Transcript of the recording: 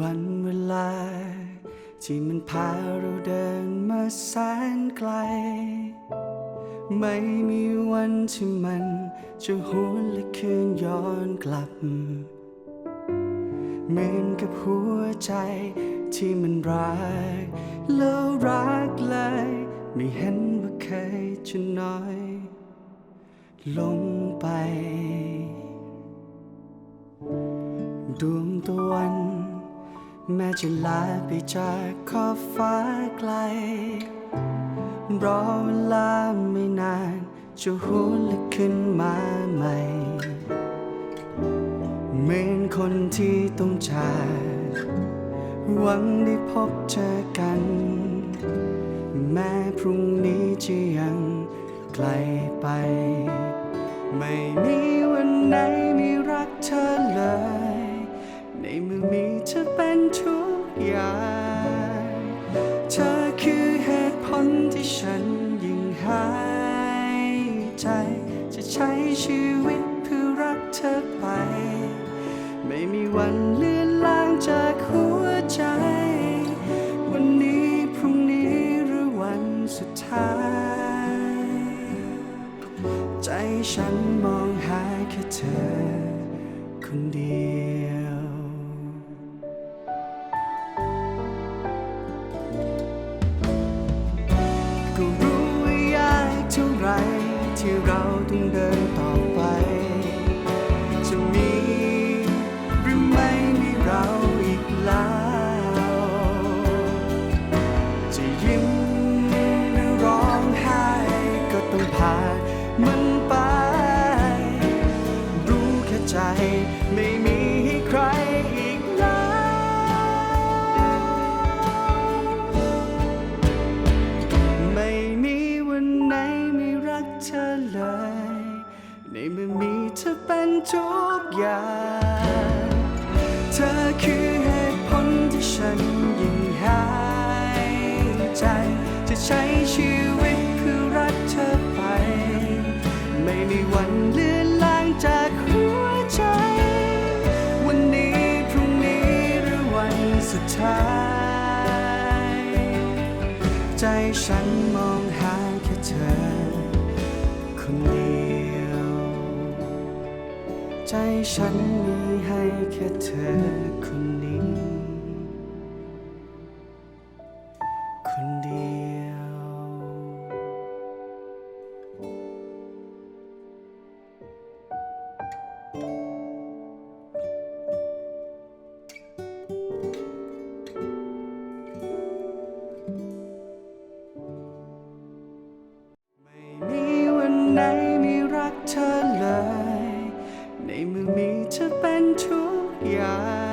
วันเวลา ที่มันพาเราเดินมาแสนไกล ไม่มีวันที่มันจะหวนและคืนย้อนกลับ เหมือนกับหัวใจที่มันรัก แล้วรักเลย ไม่เห็นว่าเคยจะน้อย ลงไป ดวงตะวัน แม้จะลาไปจากขอบฟ้าไกล รอเวลาไม่นาน จะหูและขึ้นมาใหม่ เหมือนคนที่ต้องจากหวังได้พบเจอกัน แม้พรุ่งนี้จะยังไกลไป ไม่มีวันไหนไม่รักเธอเลย ฉันยิ่งหายใจ จะใช้ชีวิตเพื่อรักเธอไป ไม่มีวันเลือนลางจากหัวใจ วันนี้พรุ่งนี้หรือวันสุดท้าย ใจฉันมองหาแค่เธอคนเดียว ก็รู้ว่ายากเท่าไรที่เราต้องเดินต่อไป จะมีหรือไม่มีเราอีกแล้ว จะยิ้มหรือร้องไห้ก็ต้องผ่านมันไป รู้แค่ใจไม่ ทุกอย่างเธอคือเหตุผลที่ฉันยิ่งหายใจ จะใช้ชีวิตเพื่อรักเธอไป ไม่มีวันเลือนลางจากหัวใจ วันนี้พรุ่งนี้หรือวันสุดท้าย ใจฉันมอง ใจฉันมีให้แค่เธอคนนี้ คนเดียว ไม่มีวันไหนไม่รักเธอ yeah.